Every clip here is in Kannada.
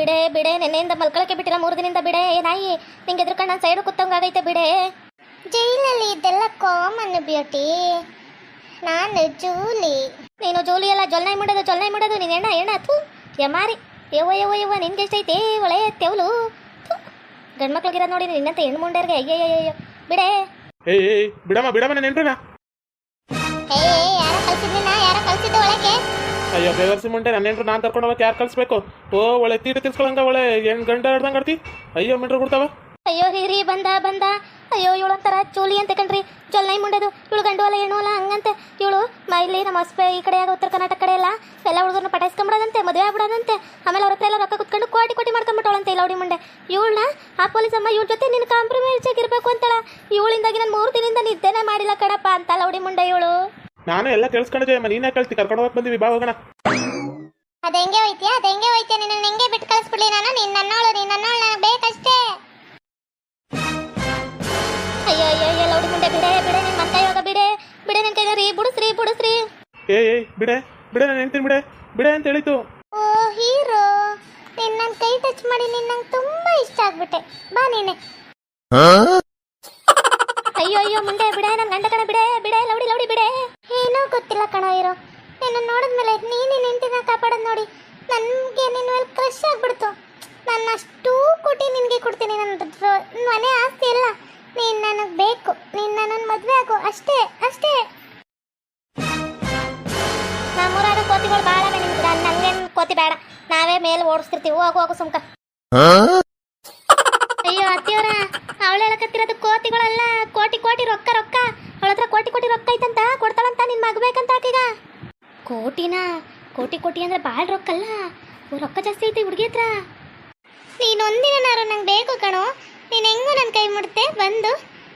ಬಿಡೆ ಬಿಡೆ ನೆನ್ನೆಯಿಂದ ಮಲ್ಕೊಳಕ್ಕೆ ಬಿಟ್ಟಿಲ್ಲ ಮೂರು ದಿನದಿಂದ ಬಿಡೆ. ಏ ನಾಯಿ ನಿಂಗೆ ಎದ್ರುಕೊಂಡು ನಾನು ಸೈಡು ಕುತ್ತಂಗಾಗೈತೆ ಬಿಡೆ. ಜೈಲಲ್ಲಿ ಇದೆಲ್ಲ ಕಾಮನ್ ಬ್ಯೂಟಿ ನಾನು ಜೂಲಿ. ನೀನು ಜೂಲಿ ಎಲ್ಲ ಜೊಲ್ನಾಯಿ ಮಾಡೋದು ಜೊಲ್ನಾಯಿ ಮಾಡೋದು ನೀನು ಎಣ್ಣ ಎಣ್ಣ ಥೂ. ಯಮಾರಿ ಯವ್ವ ಯವ್ವ ಯವ್ವ ನಿನ್ಗೆ ಎಷ್ಟೈತೆ ಒಳೆ ತೆವಲು. ಗಂಡು ಮಕ್ಳಿಗಿರೋದು ನೋಡಿ ನಿನ್ನಂತ ಹೆಣ್ಣು ಮುಂಡರ್ಗೆ. ಅಯ್ಯಯ್ಯಯ್ಯೋ ಬಿಡೆ. ಏಯ್ ಏಯ್ ಬಿಡಮ್ಮ ಬಿಡಮ್ಮ ನನ್ನ ನೆನ್ರನ ಹೇ ಯಾರ ಕಳ್ಸಿದ್ನ ಯಾರ ಕಳ್ಸಿದ್ದ ಒಳಗೆ ಅಯ್ಯೋ ಬೇವರ್ಸಿ ಮುಂಡೆ ನನ್ನ ನೆನ್ರು ನಾನು ಕರ್ಕೊಂಡು ಹೋಗಕ್ಕೆ ಯಾರು ಕಳಿಸ್ಬೇಕು? ಓ, ಒಳ್ಳೆ ತೀಟ ತಿರ್ಸ್ಕೊಳಂಗ ಒಳ್ಳೆ ಎಂಟು ಗಂಡ ಹಿಡ್ದಂಗೆ ಆಡ್ತಿ? ಅಯ್ಯೋ ಮಿಂಟ್ರು ಕೊಡ್ತಾವ ಅಯ್ಯೋ ಹಿರಿ ಬಂದ ಬಂದ. ಅಯ್ಯೋ, ಇವಳು ಒಂಥರ ಚೂಲಿ ಅಂತ ಕಣ್ರಿ. ಜೊಲ್ನಾಯಿ ಮುಂಡದು. ಇವಳು ಗಂಡು ಅಲ್ಲ ಏನೋ ಅಲ್ಲ, ಹಂಗಂತೆ. ಇವಳು ಮೈಲಿ ನಮ್ಮ ಹೊಸಪೆ ಈ ಕಡೆ ಉತ್ತರ ಕರ್ನಾಟಕ ಕಡೆ ಎಲ್ಲ. ಎಲ್ಲ ಹುಡುಗರನ್ನ ಪಟಾಯಿಸ್ಕೊಂಬಿಡೋದಂತೆ, ಮದುವೆ ಆಗ್ಬಿಡೋದಂತೆ. ಆಮೇಲೆ ಅವ್ರ ಹತ್ರ ಎಲ್ಲ ರೊಕ್ಕ ಕುತ್ಕೊಂಡು ಕೋಟಿ ಕೋಟಿ ಮಾಡ್ಕೊಂಬಿಟ್ಟವಳಂತೆ ಇಲ್ಲ ಲೌಡಿ ಮುಂಡೆ. ಇವಳನ್ನ ಆ ಪೊಲೀಸ್ ಅಮ್ಮ ಇವ್ಳ ಜೊತೆ ನಿನ್ನ ಕಾಂಪ್ರಮೈಸ್ ಆಗಿರ್ಬೇಕು ಅಂತಳ. ಇವಳಿಂದಾಗಿ ನಾನು ಮೂರು ದಿನದಿಂದ ನಿದ್ದೆನೇ ಮಾಡಿಲ್ಲ ಕಣಪ್ಪ ಅಂತಲ್ಲ ಲೌಡಿ ಮುಂಡೆ ಇವಳು. ನಾನು ಎಲ್ಲ ಕೇಳಿಸ್ಕೊಂಡೆ ಅಮ್ಮ ನೀನೇ ಕಳ್ತಿ ಕರ್ಕೊಂಡು ಹೋಗಕ್ ಬಂದಿವಿ ಬಾ ಹೋಗೋಣ. ಅದ ಹೆಂಗೆ ಹೋಯ್ತಿಯಾ? ಅದ ಹೆಂಗೆ ಹೋಯ್ತಿಯಾ? ನಿನ್ನ ಹೆಂಗೆ ಬಿಟ್ಟು ಕಳಿಸ್ಬಿಡ್ಲಿ ನಾನು? ನೀನ್ ನನ್ನೋಳು ನೀನ್ ನನ್ನೋಳು ನನಗೆ ಬೇಕಷ್ಟೇ. ಅಯ್ಯೋ ಅಯ್ಯೋ ಅಯ್ಯೋ ಲೌಡಿ ಮುಂಡೆ ಬಿಡೆ ಬಿಡೆ ನಿನ್ ಮನ್ ಕೈಯಾಗ ಬಿಡೆ. ಬಿಡೆ ನಿನ್ ಕೈಗ ರೀ ಬುಡಸ್ರಿ ಬುಡಸ್ರಿ. ಏಯ್ ಏ ಬಿಡೆ ಬಿಡೆ ನಾನು ಹೇಳ್ತೀನಿ ಬಿಡೆ ಬಿಡೆ ಅಂತ ಹೇಳಿತು ಓ ಹೀರೋ ನಿನ್ನ ನನ್ನ ಕೈ ಟಚ್ ಮಾಡಿ ನಿನ್ನ ನಂಗೆ ತುಂಬಾ ಇಷ್ಟ ಆಗ್ಬಿಟ್ಟೆ. ಬಾ ನೀನೆ. ಅಯ್ಯೋ ಅಯ್ಯೋ ಮುಂದೆ ಬಿಡೆ ನನ್ನ ಗಂಡ ಕಣ ಬಿಡೆ ಬಿಡೆ ಲೌಡಿ ಲೌಡಿ ಬಿಡೆ. ಏನೋ ಗೊತ್ತಿಲ್ಲ ಕಣ ಇರೋ. ನಿನ್ನ ನೋಡಿದ್ಮೇಲೆ ನೀನು ನಿಂತಿನ ಕಾಪಾಡೋದು ನೋಡಿ. ನನಗೆ ನಿನ್ನ ಮೇಲೆ ಕ್ರಶ್ ಆಗ್ಬಿಡ್ತು. ನನ್ನ ಅಷ್ಟು ಕೋಟಿ ನಿನಗೆ ಕೊಡ್ತೀನಿ. ನನ್ನ ಮನೆ ಆಸ್ತಿ ಇಲ್ಲ. ನೀನು ನನಗೆ ಬೇಕು. ನಿನ್ನ ನನ್ನ ಮದುವೆ ಆಗು. ಅಷ್ಟೇ ಅಷ್ಟೇ. ನಮ್ಮೂರಾಗ ಕೋತಿಗಳು ಬಾಳ ನಿಮ್ಗೆ ನಂಗೇನ್ ಕೋತಿ ಬೇಡ. ನಾವೇ ಮೇಲೆ ಓಡಿಸ್ತಿರ್ತೀವಿ. ಹೋಗು ಹೋಗು ಸುಮ್ಕ. ಅಯ್ಯೋ ಅತ್ತಿಯವರ. ಅವಳು ಹೇಳಕತ್ತಿರೋದು ಕೋತಿಗಳಲ್ಲ, ಕೋಟಿ ಕೋಟಿ ರೊಕ್ಕ ರೊಕ್ಕ. ಅವಳ ಹತ್ರ ಕೋಟಿ ಕೋಟಿ ರೊಕ್ಕ ಐತಂತ ಕೊಡ್ತಾಳಂತ ನಿನ್ ಮಗಬೇಕಂತ ಆಕೀಗ. ಕೋಟಿನ? ಕೋಟಿ ಕೋಟಿ ಅಂದ್ರೆ ಭಾಳ ರೊಕ್ಕಲ್ಲ. ರೊಕ್ಕ ಜಾಸ್ತಿ ಐತಿ ಹುಡುಗಿ ಹತ್ರ. ನೀನೊಂದಿನಾರು ನಂಗೆ ಬೇಕು ಕಣೋ. ನೀನು ಹೆಂಗೂ ನನ್ನ ಕೈ ಮುಡ್ತೆ ಬಂದು.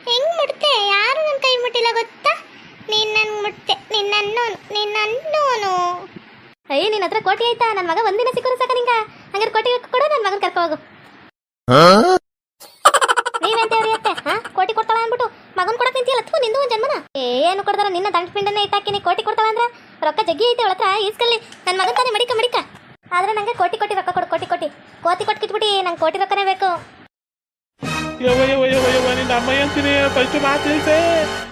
ಹೆಂಗ್ ಮುಡ್ತೆ ಯಾರು ನನ್ನ ಕೈ ಮುಟ್ಟಿಲ್ಲ ಗೊತ್ತಾ? ನೀನು ನನ್ಗೆ ಮುಟ್ತೆ. ನಿನ್ನನ್ನು ನಿನ್ನನ್ನೋನು ನೀನು ಅಯ್ಯ ನಿನ್ನ ಹತ್ರ ಕೋಟಿ ಆಯ್ತಾ ನನ್ನ ಮಗ ಒಂದಿನ ಸಿಕ್ಕರು ಸಾಕ ನಿಂಗ. ಹಂಗಾರೆ ಕೋಟಿ ಕೊಡು ನನ್ನ ಮಗನ್ ಕರ್ಕೊ ಹೋಗು. ಕೋಟಿ ಕೊಡ್ತಾಳ ಅಂದ್ಬಿಟ್ಟು ಮಗನ್ ಕೊಡಕ್ ನಿಂತಿಯಲ್ಲ, ಥೂ, ನಿಂದು ಒಂದ್ ಜನ್ಮನ. ಏನು ಕೊಡ್ತಾರ ನಿನ್ನ ದಂಡ ಪಿಂಡನೆ ಇಟ್ಟಾಕಿನಿ ಕೋಟಿ ಕೊಡ್ತಾಳ ಅಂದ್ರ? ರೊಕ್ಕ ಜಗ್ಗಿ ಐತೆ ಅವಳ ಹತ್ರ ಈಸ್ಕಲ್ಲಿ ನನ್ನ ಮಗನ್ ತಾನೇ ಮಡಿಕ ಮಡಿಕ. ಆದ್ರೆ ನಂಗೆ ಕೋಟಿ ಕೋಟಿ ರೊಕ್ಕ ಕೊಡು, ಕೋಟಿ ಕೋಟಿ ಕೋತಿ ಕೊಟ್ಟು ಕಿಟ್ಬಿಡಿ ನಂಗೆ ಕೋಟಿ ರೊಕ್ಕನೇ ಬೇಕು. ಯವ್ವ ಯವ್ವ ಯವ್ವ ಯವ್ವ, ನಿನ್ನ ಅಮ್ಮ ಅಂತೀನಿ. ಫಸ್ಟ್ ಮಾತು ತಿಳಿಸೆ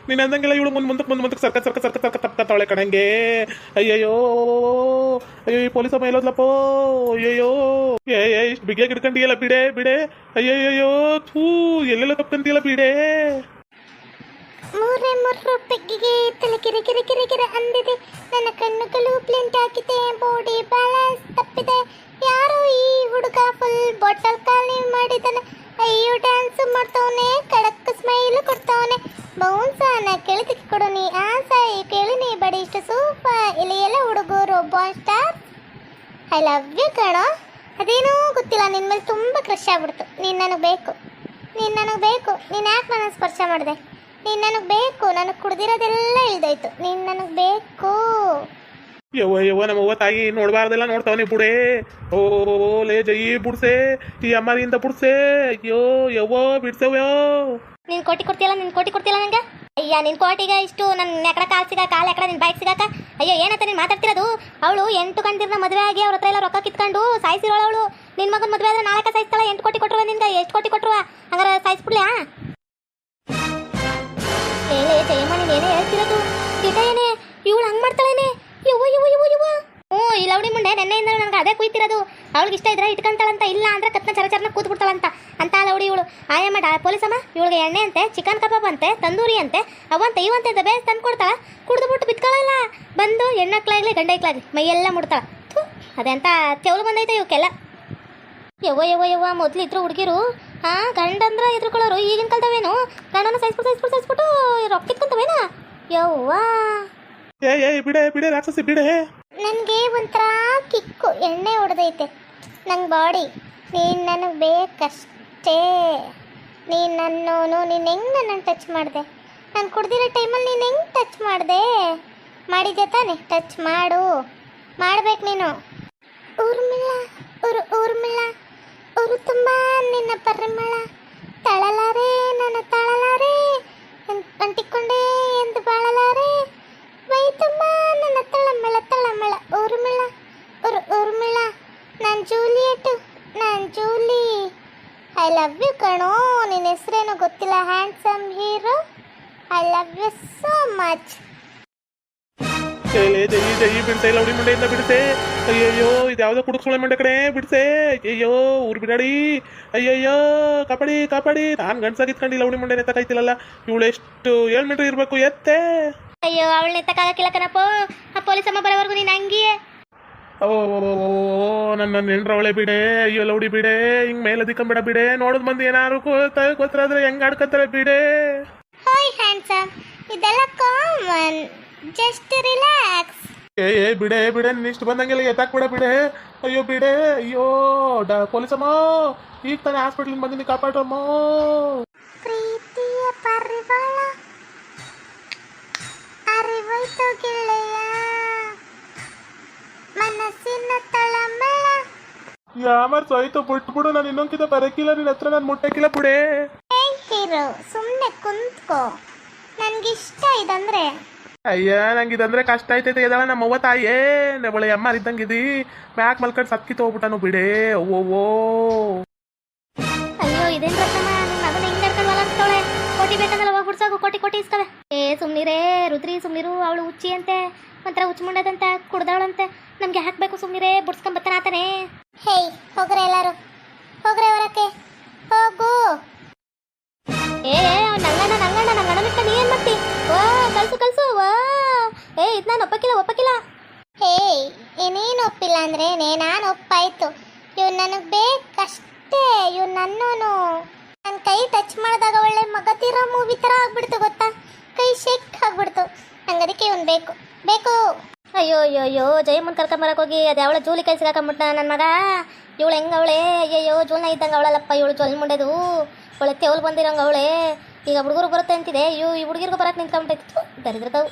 ನೀನು ಅಂದಂಗೆಲ್ಲ ಇವಳು ಮುಂದೆ ಮುಂದಕ್ಕೆ ಮುಂದೆ ಮುಂದಕ್ಕೆ ಸರ್ಕ ಸರ್ಕ ಸರ್ಕ ಸರ್ಕ ತಾಳೆ ಕಣಂಗೆ. ಅಯ್ಯಯ್ಯೋ. ಅಯ್ಯೋ, ಈ ಪೊಲೀಸ್ ಅಮ್ಮ ಇಲ್ಲೋದ್ಲಪ್ಪೋ ಅಯ್ಯಯ್ಯೋ. ಏ ಇಷ್ಟು ಬಿಗ್ಗೆ ಗಿಡ್ಕೊಂಡಿಯಲ್ಲ ಬಿಡೆ ಬಿಡೆ. ಅಯ್ಯಯ್ಯೋ ಥೂ, ಎಲ್ಲೆಲ್ಲ ತಪ್ಕಂತೀಯಲ್ಲ ಬಿಡೆ. ಮೂರೇ ಮೂರು ಪೆಗ್ಗಿಗೆ ತಲೆ ಕಿರೆ ಕಿರೆ ಕಿರೆ, ಕಿರಿ ಅಂದಿದೆ. ನನ್ನ ಕಣ್ಣುಗಳು ಪ್ಲೇಂಟ್ ಹಾಕಿದೆ. ಬಾಡಿ ಬ್ಯಾಲೆನ್ಸ್ ತಪ್ಪಿದೆ. ಯಾರೋ ಈ ಹುಡುಗ ಫುಲ್ ಬಾಟಲ್ ಖಾಲಿ ಮಾಡಿದಾನೆ ಅಯ್ಯೋ ಡ್ಯಾನ್ಸ್ ಮಾಡ್ತವನೆ, ಕಡಕ್ ಸ್ಮೈಲ್ ಕೊಡ್ತವನೆ. ಅನ್ನ ಕೊಡು ಕೊಡೋನಿ ಆ ಕೇಳಿ ಕೇಳಿನಿ ಬಡಿ ಇಷ್ಟ ಸೂಪರ್ ಇಲ್ಲಿ ಎಲ್ಲ ಹುಡುಗರು boy star I love you ಕಣೋ. ಅದೇನೋ ಗೊತ್ತಿಲ್ಲ ನಿನ್ನ ಮೇಲೆ ತುಂಬ ಕ್ರಶ್ ಆಗ್ಬಿಡ್ತು. ನೀನು ನನಗೆ ಬೇಕು. ನೀನು ನನಗೆ ಬೇಕು. ನೀನು ಯಾಕೆ ನನ್ನ ಸ್ಪರ್ಶ ಮಾಡಿದೆ? ನೀನು ನನಗೆ ಬೇಕು. ನನಗೆ ಕುಡ್ದಿರೋದೆಲ್ಲ ಇಳ್ದೋಯ್ತು ನೀನು ನನಗೆ ಬೇಕು. ಯವ್ವ ಯವ್ವ, ನಮ್ಮ ಅವತ್ತಾಗಿ ತಾಯಿ ನೋಡಬಾರ್ದೆಲ್ಲ, ನೋಡ್ತಾವನಿ ಬುಡೇ. ಓ, ಲೇ, ಜೈ ಬುಡ್ಸೆ, ಈ ಅಮ್ಮರಿಂದ ಬುಡ್ಸೆ. ಅಯ್ಯೋ, ಯವ್ವ ಬಿಡ್ಸವ್ಯೋ ನೀನ್ ಕೋಟಿ ಕೊಡ್ತೀಯಲ್ಲ, ನಿನ್ ಕೋಟಿ ಕೊಡ್ತಿಲ್ಲ ನಂಗೆ? ಅಯ್ಯ, ನಿನ್ ಕೋಟಿಗೆ ಇಷ್ಟು ನನ್ನ ಎಕಡ ಕಾಲ್ ಸಿಗ ಕಾಲ್ ಎಕಡ ನಿನ್ ಬೈಕ್ ಸಿಗಾಕ? ಅಯ್ಯೋ, ಏನಂತ ನೀನ್ ಮಾತಾಡ್ತಿರೋದು? ಅವಳು ಎಂಟು ಗಂಟಿರ್ನ ಮದುವೆ ಆಗಿ ಅವ್ರ ಹತ್ರ ಎಲ್ಲ ರೊಕ್ಕ ಕಿತ್ಕೊಂಡು ಸಾಯಿಸಿರೋಳು ಅವಳು. ನಿನ್ ಮಗನ್ ಮದುವೆ ಆದ್ರೆ ನಾಲ್ಕ ಸಾಯಿಸ್ತಾಳ, ಎಂಟು ಕೋಟಿ ಕೊಟ್ಟರು ನಿನ್ಗೆ? ಎಷ್ಟು ಕೋಟಿ ಕೊಟ್ಟರು ಹಂಗಾರೆ ಸಾಯಿಸ್ಬಿಡ್ಲ್ಯಾ ಲೌಡಿ ಮುಂಡೆ ನೆನ್ನೆಯಿಂದ ನನಗೆ ಅದೇ ಕುಯ್ತಿರೋದು. ಅವಳಿಗೆ ಇಷ್ಟ ಇದ್ರೆ ಇಟ್ಕೊಂತಾಳಂತ ಇಲ್ಲ ಅಂದ್ರೆ ಕತ್ನ ಚರಚರನ ಕೂತ್ ಬಿಡ್ತಾಳಂತ ಅಂತ ಲೌಡಿ ಇವಳು. ಆಯಮ್ಮ ಡಾ ಪೊಲೀಸಮ್ಮ ಇವಳಿಗೆ ಎಣ್ಣೆ ಅಂತೆ ಚಿಕನ್ ಕಬಾಬ್ ಅಂತೆ ತಂದೂರಿ ಅಂತೆ ಅವಂತ ಇವಂತೆ ಅಂತ ಬೇಸ್ ತಂದು ಕೊಡ್ತಾಳ. ಕುಡ್ದು ಬಿಟ್ಟು ಬಿತ್ಕೊಳ್ಳಲ್ಲ ಬಂದು ಹೆಣ್ಣಕ್ಲಾಗ್ಲಿ ಗಂಡಕ್ಲಾಗ್ಲಿ ಮೈಯೆಲ್ಲ ಮುಡ್ತಾಳ. ಥು, ಅದೆಂತ ಬಂದೈತೆ ಇವಕ್ಕೆಲ್ಲ. ಯವ್ವ ಯವ್ವ ಯವ್ವ ಮೊದ್ಲು ಇದ್ರು ಹುಡುಗಿರು. ಹಾ ಗಂಡಂದ್ರ ಎದ್ರುಕೊಳ್ಳೋರು ಈಗಿನ ಕಲ್ತವೇನು ಗಂಡನ ಸೈಸ್ಬಿಟ್ಟು ಸೈಸ್ಬಿಟ್ಟು ಸೈಸ್ಬಿಟ್ಟು ರೊಕ್ಕ ಇಟ್ಕೊಂತವೇನ ಯವ್ವ. ಏ ಏ ಬಿಡೆ ಬಿಡೆ ರಾಕ್ಷಸಿ ಬಿಡೆ. ನನಗೆ ಒಂಥರ ಕಿಕ್ಕು, ಎಣ್ಣೆ ಹೊಡೆದೈತೆ. ನನ್ನ ಬಾಡಿ, ನೀನು ನನಗೆ ಬೇಕಷ್ಟೇ. ನೀನು ನನ್ನೋನು, ನೀನು ಹೆಂಗೆ ನನ್ನನ್ನು ಟಚ್ ಮಾಡಿದೆ? ನಾನು ಕುಡ್ದಿರೋ ಟೈಮಲ್ಲಿ ನೀನು ಹೆಂಗೆ ಟಚ್ ಮಾಡಿದೆ? ಮಾಡಿದ್ದೆ ತಾನೆ? ಟಚ್ ಮಾಡು. ಮಾಡ್ಬೇಕು ನೀನು. ಊರ್ಮಿಳ, ಊರು ಊರ್ಮಿಳ. ಊರು ತುಂಬ ನಿನ್ನ ಪರಿಮಳ. ತಳಲಾರೆ, ನನ್ನ ತಳಲಾರೆ. ಅಂಟಿಕೊಂಡೇ ಎಂದು ಬಾಳಲಾರೆ. ಮೈ ತುಂಬ ನನ್ನ ತಳಮಳ ತಳಮಳ, ಊರ್ಮಿಳ, ಊರು, ಊರ್ಮಿಳ. ನಾನು ಜೂಲಿಯಟ್, ನಾನು ಜೂಲಿ. ಐ ಲವ್ ಯು ಕಣೋ ನಿನ್ನ ಹೆಸರೇನು ಗೊತ್ತಿಲ್ಲ handsome hero I love you so much ಜೈ ಜೈ ಬಿಡ್ಸೆ ಲೌಡಿ ಮಂಡೆಯಿಂದ ಬಿಡ್ಸೆ. ಅಯ್ಯಯ್ಯೋ ಇದು ಯಾವುದೋ ಕುಡುಕ್ಸೊಳೆ ಮಂಡೆ ಕಡೆ ಬಿಡ್ಸೆ. ಅಯ್ಯಯ್ಯೋ, ಊರ್ ಬಿಡಾಡಿ. ಅಯ್ಯಯ್ಯೋ, ಕಾಪಾಡಿ ಕಾಪಾಡಿ. ನಾನು ಗಂಡ್ಸಾಗಿತ್ಕೊಂಡು ಲೌಡಿ ಮಂಡೆ ನೆತ್ತಕಾಯ್ತಿಲ್ಲಲ್ಲ ಇವಳು ಎಷ್ಟು ಏಳು ಮೀಟ್ರ್ ಇರಬೇಕು, ಎತ್ತೆ. ಅಯ್ಯೋ ಅವಳನ್ನ ಎತ್ತಕ್ಕಾಗಕ್ಕಿಲ್ಲ ಕಣಪ್ಪ. ಆ ಪೊಲೀಸ್ ಅಮ್ಮ ಬರೋವರೆಗೂ ನೀನು ಹಂಗಿಯೇ. ಓ ನನ್ನ ನೆಂಡ್ರವಳೆ ಬಿಡೆ ಅಯ್ಯೋ ಲೌಡಿ ಬಿಡೆ ಹಿಂಗ್ ಮೇಲೆ ದಿಕ್ಕಂಬಿಡ ಬಿಡೆ ನೋಡೋದ್ ಮಂದಿ ಏನಾರು ಗೊತ್ತಾದ್ರೆ ಹೆಂಗ್ ಆಡ್ಕತ್ತಾರೆ ಬಿಡೆ. ಹಾಯ್ ಹ್ಯಾಂಡ್ಸಮ್ ಇದೆಲ್ಲ ಕಾಮನ್ ಜಸ್ಟ್ ರಿಲ್ಯಾಕ್ಸ್ ಏ ಏ ಬಿಡೆ ಬಿಡೆ ನೀನು ಇಷ್ಟು ಬಂದಂಗೆಲ್ಲ ಎತ್ತಾಕ್ ಬಿಡ. ಬಿಡೆ ಅಯ್ಯೋ ಬಿಡೆ ಅಯ್ಯೋ ಡ ಅಮ್ಮ ಈಗ ತಾನೇ ಹಾಸ್ಪಿಟ್ಲಿಂದ ಬಂದಿನಿ ಕಾಪಾಡ್ರಮ್ಮ. ಪ್ರೀತಿಯ ಪರಿವಾಳ. ಯಾಮರ್ಸ್ ಆಯ್ತು ಬಿಟ್ಬಿಡು ನಾನು ಇನ್ನೊಂದ್ಕಿತ ಬರಕಿಲ್ಲ ನಿನ್ನ ಹತ್ರ ನಾನು ಮುಟ್ಟಕ್ಕಿಲ್ಲ ಬಿಡೆ. ಹೇಳ್ತಿರು ಸುಮ್ಮನೆ ಕುಂತ್ಕೋ. ನನ್ಗಿಷ್ಟ ಇದಂದ್ರೆ. ಅಯ್ಯ ನಂಗೆ ಇದಂದ್ರೆ ಕಷ್ಟ ಆಯ್ತೈತೆ ಎದಳ ನಮ್ಮ ಅವ್ವ ತಾಯೇ? ನೆಬಳೆ ಅಮ್ಮ ಇದ್ದಂಗಿದಿ. ಮ್ಯಾಕ್ ಮಲ್ಕಂಡ್ ಸತ್ಕಿ ತಗೋಬಿಟ್ಟನು ಬಿಡೆ ಓ ಅಯ್ಯೋ ಇದೇನ್ ಪ್ರಥಮ? ನಿನ್ನ ಮಗನ ಹಿಂಗ್ ಕೋಟಿ ಬೇಕಂದ್ರೆ ಅವಾಗ ಬಿಡ್ಸಾಕು ಕೋಟಿ ಕೋಟಿ ಇಸ್ಕವೆ. ಏ ಸುಮ್ನಿರೇ ರುದ್ರಿ ಸುಮ್ನಿರು ಅವಳು ಹುಚ್ಚಿ ಅಂತೆ ಒಂಥರ ಹುಚ್ಚು ಮುಂಡದಂತೆ ಕುಡ್ದಾಳಂತೆ. ನಮ್ಗೆ ಹಾಕ್ಬೇಕು ಸುಮ್ನಿರೇ ಬುಡ್ಸ್ಕೊಂಡ್ ಬತ್ತಾನ ಆತನೇ. ಹೇಯ್, ಹೋಗ್ರೆ ಎಲ್ಲರೂ. ಹೋಗ್ರೆ ಹೊರಕ್ಕೆ ಹೋಗು. ಏ ನಂಗಣ್ಣ ನಂಗಣ್ಣ ನಂಗಣ್ಣ ಬಿಟ್ಟ ನೀ ಏನ್ ಮಾಡ್ತಿ? ವಾ ಕಲ್ಸು ಕಲ್ಸು ವಾ. ಏ, ಇದ್ ನಾನು ಒಪ್ಪಕ್ಕಿಲ್ಲ ಒಪ್ಪಕ್ಕಿಲ್ಲ. ಹೇಯ್ ಏನೇನು ಒಪ್ಪಿಲ್ಲ ಅಂದ್ರೆ ನಾನು ಒಪ್ಪಾಯ್ತು. ಇವ್ ನನಗ್ ಬೇಕಷ್ಟೇ ಇವ್ ನನ್ನೋನು. ನನ್ನ ಕೈ ಟಚ್ ಮಾಡಿದಾಗ ಒಳ್ಳೆ ಮಗತಿರೋ ಮೂವಿ ತರ ಆಗ್ಬಿಡ್ತು ಗೊತ್ತಾ? ಕೈ ಶೇಕ್ ಆಗ್ಬಿಡ್ತು. ನಂಗೆ ಅದಕ್ಕೆ ಇವನ್ ಬೇಕು. ಬೇಕು. ಅಯ್ಯೋ ಅಯ್ಯೋ ಅಯ್ಯೋ ಜಯಮ್ಮನ್ ಕರ್ಕೊಂಬರಕ್ ಹೋಗಿ. ಅದು ಯಾವಳ ಜೂಲಿ ಕೈ ಸಿಗಾಕೊಂಬಿಟ್ಟ ನನ್ನ ಮಗ. ಇವಳು ಹೆಂಗೆ ಅವಳೆ? ಅಯ್ಯಯ್ಯೋ ಜೂಲ್ನ ಇದ್ದಂಗೆ ಅವಳಲ್ಲಪ್ಪ ಇವಳು ಜೊಲ್ ಮುಂಡೆದು. ಅವಳೆ ತೆವಲ್ ಬಂದಿರಂಗ ಅವಳೆ. ಈಗ ಹುಡುಗರು ಬರುತ್ತೆ ಅಂತಿದೆ. ಅಯ್ಯೋ ಈ ಹುಡುಗಿರ್ಗೂ ಬರಕ್ಕೆ ನಿಂತ್ಕೊಂಬಿಟ್ಟೈತಿ ದರಿದ್ರದವು.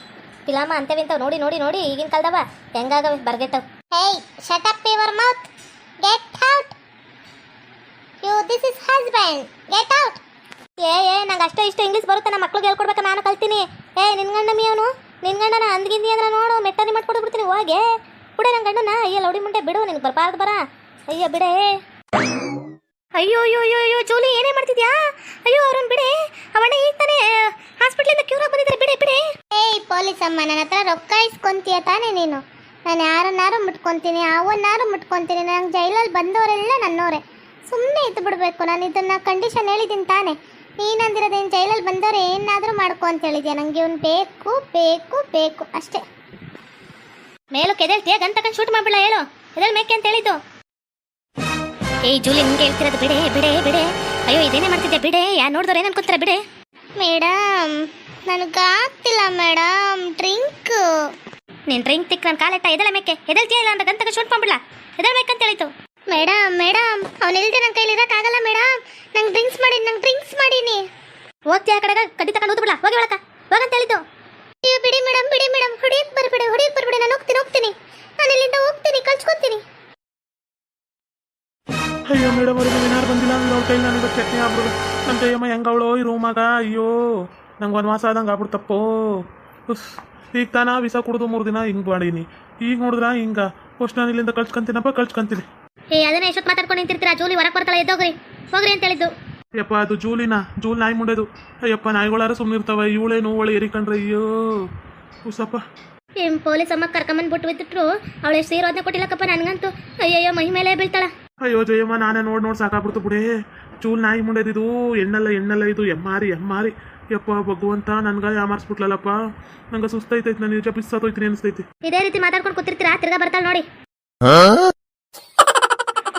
ಪಿಲಾಮ ಅಂತೇವೆ ಇಂಥವು ನೋಡಿ ನೋಡಿ ನೋಡಿ ಈಗಿನ ಕಾಲದವ. ಹೆಂಗಾಗ ಬರ್ಗೆಟ್ಟವು hey shut up your mouth get out you this is husband get out ಏ ಏ ನಂಗೆ ಅಷ್ಟೇ ಇಷ್ಟ ಇಂಗ್ಲೀಷ್ ಬರುತ್ತೆ. ನಮ್ಮ ಮಕ್ಳಿಗೆ ಹೇಳ್ಕೊಡ್ಬೇಕು? ನಾನು ಕಲ್ತೀನಿ. ಏ ನಿನ್ ಗಂಡ ಮೀ ಅವನು? ನಿನ್ ಗಂಡನ ಅಂದ್ಗಿಂದಿ ಅಂದ್ರೆ ನೋಡು, ಮೆಟ್ಟನಿ ಮಾಡ್ಕೊಂಡು ಬಿಡ್ತೀನಿ ಹೋಗೆ. ಬಿಡೆ ನನ್ನ ಗಂಡನ, ಅಯ್ಯ, ಲೌಡಿ ಮುಂಡೆ ಬಿಡು, ನಿನ್ಗೆ ಬರ್ಬಾರ್ದು ಬರ. ಅಯ್ಯ, ಬಿಡೆ. ಅಯ್ಯೋ ಅಯ್ಯೋ ಅಯ್ಯೋ ಅಯ್ಯೋ, ಜೂಲಿ ಏನೇ ಮಾಡ್ತಿದ್ಯಾ? ಅಯ್ಯೋ ಅವ್ರನ್ನ ಬಿಡೆ. ಅವಣ್ಣ ಈಗ ತಾನೇ ಹಾಸ್ಪಿಟ್ಲಿಂದ ಕ್ಯೂರ್ ಆಗಿ ಬಂದಿದ್ದಾರೆ ಬಿಡೆ ಬಿಡೆ. ಏಯ್, ಪೊಲೀಸ್ ಅಮ್ಮ, ನನ್ನ ಹತ್ರ ರೊಕ್ಕ ಇಸ್ಕೊಂತೀಯ ತಾನೇ ನೀನು? ನಾನು ಯಾರನ್ನಾರು ಮುಟ್ಕೊಂತೀನಿ, ಅವನ್ನಾರು ಮುಟ್ಕೊಂತೀನಿ, ನಂಗೆ ಜೈಲಲ್ಲಿ ಬಂದವರೆಲ್ಲ ನನ್ನೋರೆ. ಸುಮ್ಮನೆ ಇದ್ದು ಬಿಡಬೇಕು ನಾನು ಇದನ್ನ ಕಂಡೀಷನ್ ಹೇಳಿದ್ದೀನಿ ತಾನೇ. ನೀನಂದಿರೋದೇನು ಜೈಲಲ್ಲಿ ಬಂದವ್ರು ಏನಾದರೂ ಮಾಡ್ಕೊ ಅಂತ ಹೇಳಿದ್ಯಾ ನನಗೆ ಇವ್ನು ಬೇಕು ಬೇಕು ಬೇಕು ಅಷ್ಟೇ. ಮೇಲು ಕೆದೇಳ್ತೀಯ ತಗೊಂಡು ಶೂಟ್ ಮಾಡ್ಬಿಡ ಹೇಳು? ಎದಲ್ ಮೇಕೆ ಅಂತ ಹೇಳಿದ್ದು? ಏಯ್ ಜೂಲಿ ನಿಂಗೆ ಹೇಳ್ತಿರೋದು ಬಿಡೆ ಬಿಡೆ ಬಿಡೆ. ಅಯ್ಯೋ ಇದೇನೇ ಮಾಡ್ತಿದ್ದೆ ಬಿಡೆ ಯಾ ನೋಡಿದವ್ರು ಏನು ಅನ್ಕೊಂತಾರೆ ಬಿಡೆ? ಮೇಡಮ್ ನನಗಾಗ್ತಿಲ್ಲ ಮೇಡಮ್ ಡ್ರಿಂಕ್. ನೀನು ಡ್ರಿಂಕ್ ತಿಕ್ ನನ್ನ ಕಾಲೆಟ್ಟ ಎದಲ್ ಮೇಕೆ? ಎದಳ್ತಿಯ ಇಲ್ಲ ಅಂತ ಗಂತಕ ಶೂಟ್ ಮಾಡ್ಬಿಡ ಎದಲ್ ಮೇಕೆ ಅಂತ ಹೇಳಿತು ಮೇಡಮ್ ಮೇಡಮ್ ಅವ್ನು ಇಲ್ದೆ ನನ್ನ ಕೈಲಿ ಇರೋಕ್ಕಾಗಲ್ಲ ಮೇಡಮ್. ನಂಗೆ ಡ್ರಿಂಕ್ಸ್ ಮಾಡಿ ನಂಗೆ ಡ್ರಿಂಕ್ಸ್ ಮಾಡೀನಿ. ಹೋಗ್ತೀಯ ಆ ಕಡೆಗೆ ಕಡ್ಡಿ ತಗೊಂಡು ಊದ್ಬಿಡ ಹೋಗಿ ಒಳಕ. ಹೋಗಂತ ಹೇಳಿದ್ದು. ಅಯ್ಯೋ ಬಿಡಿ ಮೇಡಮ್ ಬಿಡಿ ಮೇಡಮ್. ಹೊಡಿಯಕ್ ಬರಬೇಡಿ ಹೊಡಿಯಕ್ ಬರಬೇಡಿ. ನಾನು ಹೋಗ್ತೀನಿ ಹೋಗ್ತೀನಿ. ನಾನು ಇಲ್ಲಿಂದ ಹೋಗ್ತೀನಿ ಕಳ್ಸ್ಕೊತೀನಿ. ಅಯ್ಯೋ ಮೇಡಮ್ ಅವ್ರಿಗೆ ಏನಾರು ಬಂದಿಲ್ಲ? ಅಂದ್ರೆ ಅವ್ರ ಕೈಲಿ ನನಗೆ ಚಟ್ನಿ ಆಗ್ಬಿಡು ನನ್ನ ಕೈಯಮ್ಮ ಹೆಂಗವಳು ಈ ರೂಮಾಗ ಅಯ್ಯೋ. ನಂಗೆ ಒಂದು ಮಾಸ ಆದಂಗೆ ಆಗ್ಬಿಡ್ತಪ್ಪೋ ಉಸ್ ಈಗ ತಾನ ವಿಸ ಕುಡಿದು ಮೂರು ದಿನ ಹಿಂಗೆ ಮಾಡೀನಿ. ಈಗ ನೋಡಿದ್ರ ಹಿಂಗ? ಫಸ್ಟ್ ನಾನು ಇಲ್ಲಿಂದ ಕಳ್ಸ್ಕೊಂತೀನಪ್ಪ ಕಳ್ಸ್ಕೊಂತೀನಿ. ಏ ಅದನ್ನ ಎಷ್ಟೊತ್ತು ಮಾತಾಡ್ಕೊಂಡು ನಿಂತಿರ್ತೀರಾ? ಜೂಲಿ ಹೊರಗೆ ಬರ್ತಾಳೆ ಎದ್ದೋಗ್ರಿ. ಹೋಗ್ರಿ ಅಂತ ಹೇಳಿದ್ದು. ಯಪ್ಪ ಅದು ಜೂಲಿನ. ಜೂಲ್ ನಾಯಿ ಮುಂಡೋದು. ಅಯ್ಯಪ್ಪ ನಾಯಿಗಳಾರ ಸುಮ್ಮನಿರ್ತಾವ ಇವಳೇನು ಒಳ್ಳೆ ಏರಿಕೊಂಡ್ರೆ ಅಯ್ಯೋ. ಉಸಪ್ಪ ಏನ್ ಪೊಲೀಸ್ ಅಮ್ಮ ಕರ್ಕೊಂಬಂದು ಬಿಟ್ಟು ಬಿದ್ದಿಟ್ರು? ಅವಳು ಎಷ್ಟು ಇರೋದನ್ನ ಕೊಟ್ಟಿಲ್ಲಕ್ಕಪ್ಪ ನನಗಂತೂ. ಅಯ್ಯಯ್ಯೋ ಮೈ ಮೇಲೆ ಬೀಳ್ತಾಳ. ಅಯ್ಯೋ ಜಯಮ್ಮ ನಾನೇ ನೋಡಿ ನೋಡಿ ಸಾಕಾಗ್ಬಿಡ್ತು ಬಿಡೇ. ಚೂಲ್ ನಾಯಿ ಮುಂಡೆದಿದು ಎಣ್ಣಲ್ಲ ಎಣ್ಣಲ್ಲ ಇದು. ಎಮ್ಮಾರಿ ಎಮ್ಮಾರಿ. ಯಪ್ಪ ಭಗವಂತ ನನ್ಗ ಯಾಮಾರಿಸ್ಬಿಟ್ಲಲ್ಲಪ್ಪ. ನಂಗ ಸುಸ್ತೈತೈತಿ ನಾನು ನಿಜ ಪಿಸ್ಸಾತೋಯ್ತೀನಿ ಅನಿಸ್ತೈತಿ. ಇದೇ ರೀತಿ ಮಾತಾಡ್ಕೊಂಡು ಕೂತಿರ್ತೀರಾ? ತಿರ್ಗಾ ಬರ್ತಾಳೆ ನೋಡಿ.